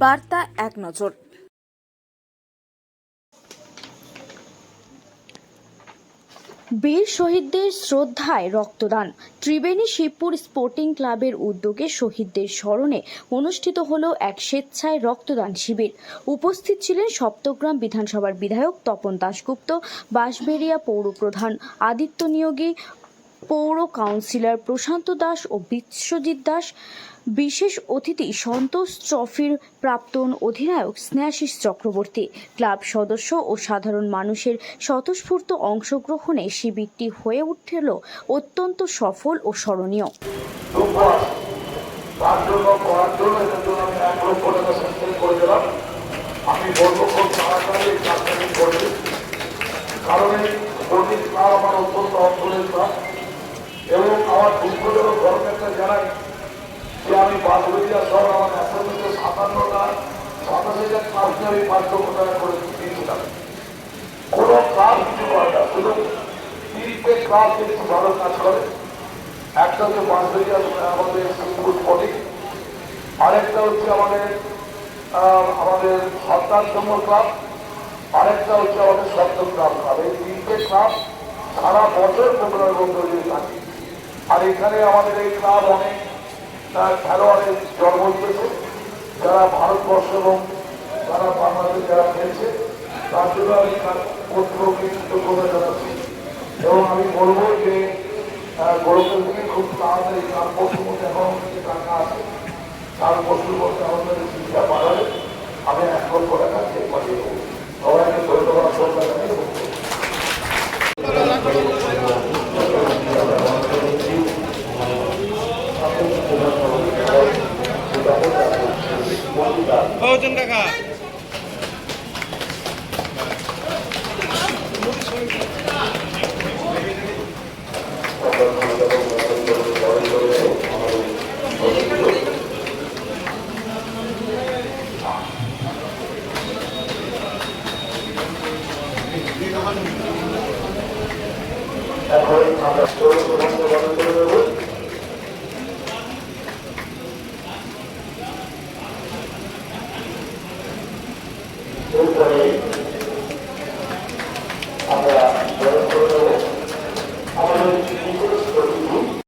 বার্তা এক নজর। বীর শহীদদের শ্রদ্ধায় রক্তদান। ত্রিবেণী শিবপুর স্পোর্টিং ক্লাবের উদ্যোগে শহীদদের স্মরণে অনুষ্ঠিত হল এক স্বেচ্ছায় রক্তদান শিবির। উপস্থিত ছিলেন সপ্তগ্রাম বিধানসভার বিধায়ক তপন দাশগুপ্ত, বাঁশবেড়িয়া পৌরপ্রধান আদিত্য নিয়োগী পৌর কাউন্সিলর প্রশান্ত দাস ও বিশ্বজিৎ দাস, বিশেষ অতিথি সন্তোষ ট্রফির প্রাক্তন অধিনায়ক স্নেহাশিস চক্রবর্তী, ক্লাব সদস্য ও সাধারণ মানুষের স্বতঃস্ফূর্ত অংশগ্রহণে শিবিরটি হয়ে উঠল অত্যন্ত সফল ও স্মরণীয়। এই আমার অত্যন্ত এবং আমার দুঃখজনক গভর্নমেন্টটা জানাই যে আমি বাসুরিয়া সহ আমার অ্যাসেম্বলিতে সাতান্নটা সাতাশ হাজার ক্লাস নিয়ে আমি টাকা করে দিয়েছিলাম কোনো ক্লাব কিছু করে না, শুধু তিনটে ক্লাব কিন্তু ভালো কাজ করে, একটা হচ্ছে বাঁশবেরিয়া আমাদের সিঙ্গুর পটিক আরেকটা হচ্ছে আমাদের আমাদের সন্তানতম ক্লাব, আরেকটা হচ্ছে আমাদের সপ্তম ক্লাব ক্লাব। এই তিনটে ক্লাব সারা বছর প্রোগ্রাম বন্ধু থাকে। আর এখানে আমাদের এই ক্লাব অনেক, তার খেলোয়াড়ের জন্ম দিয়েছে যারা ভারতবর্ষ এবং যারা বাংলাদেশ যারা খেলছে, তার জন্য আমি তার কর্তৃপক্ষকে কৃতজ্ঞতা জানাচ্ছি। এবং আমি বলব যে দিকে খুব তাড়াতাড়ি তার প্রথমত এখন ওজন কাকা এখন আমরা un